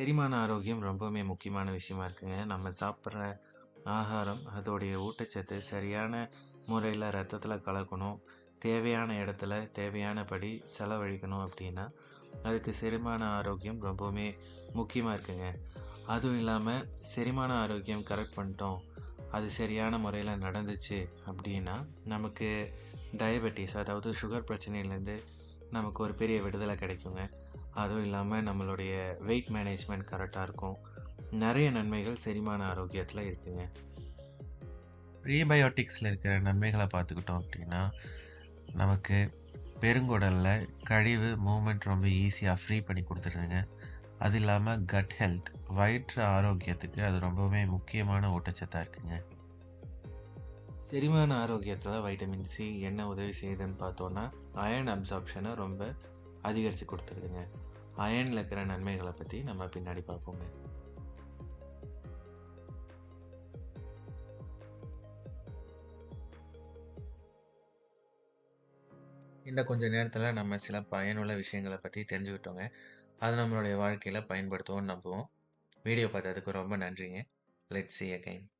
செரிமான ஆரோக்கியம் ரொம்பவுமே முக்கியமான விஷயமா இருக்குங்க. நம்ம சாப்பிட்ற ஆகாரம், அதோடைய ஊட்டச்சத்து சரியான முறையில் ரத்தத்தில் கலக்கணும். தேவையான இடத்துல, தேவையானபடி செலவழிக்கணும் அப்படின்னா அதுக்கு செரிமான ஆரோக்கியம் ரொம்பவுமே முக்கியமாக இருக்குங்க. அதுவும் இல்லாமல் செரிமான ஆரோக்கியம் கரெக்ட் பண்ணிட்டோம். அது சரியான முறையில் நடந்துச்சு அப்படின்னா நமக்கு டயபெட்டிஸ் அதாவது சுகர் பிரச்சனையிலேருந்து நமக்கு ஒரு பெரிய விடுதலை கிடைக்குங்க. அதுவும் இல்லாம நம்மளுடைய வெயிட் மேனேஜ்மென்ட் கரெக்ட்டா இருக்கும். நெறைய நன்மைகள் செரிமான ஆரோக்கியத்தில இருக்குங்க. ப்ரீபயோட்டிக்ஸ்ல இருக்கிற நன்மைகள பார்த்துக்கிட்டோம் அப்டின்னா, நமக்கு பெருங்குடல்ல கழிவு மூவ்மெண்ட் ரொம்ப ஈஸியா ஃப்ரீ பண்ணி குடுத்துருதுங்க. அது இல்லாம கட் ஹெல்த் வயிற்று ஆரோக்கியத்துக்கு அது ரொம்பவுமே முக்கியமான ஊட்டச்சத்தா இருக்குங்க. செரிமான ஆரோக்கியத்தில வைட்டமின் சி என்ன உதவி செய்யுதுன்னு பார்த்தோம்னா, அயர்ன் அப்சார்ப்ஷன ரொம்ப அதிகரித்து கொடுத்துருதுங்க அயனில் இருக்கிற நன்மைகளை பற்றி நம்ம பின்னாடி பார்ப்போங்க. இந்த கொஞ்ச நேரத்தில் நம்ம சில பயனுள்ள விஷயங்கள பற்றி தெரிஞ்சுக்கிட்டோங்க. அது நம்மளுடைய வாழ்க்கையில பயன்படுத்துவோம்னு நம்புவோம். வீடியோ பார்த்ததுக்கு ரொம்ப நன்றிங்க. Let's see again.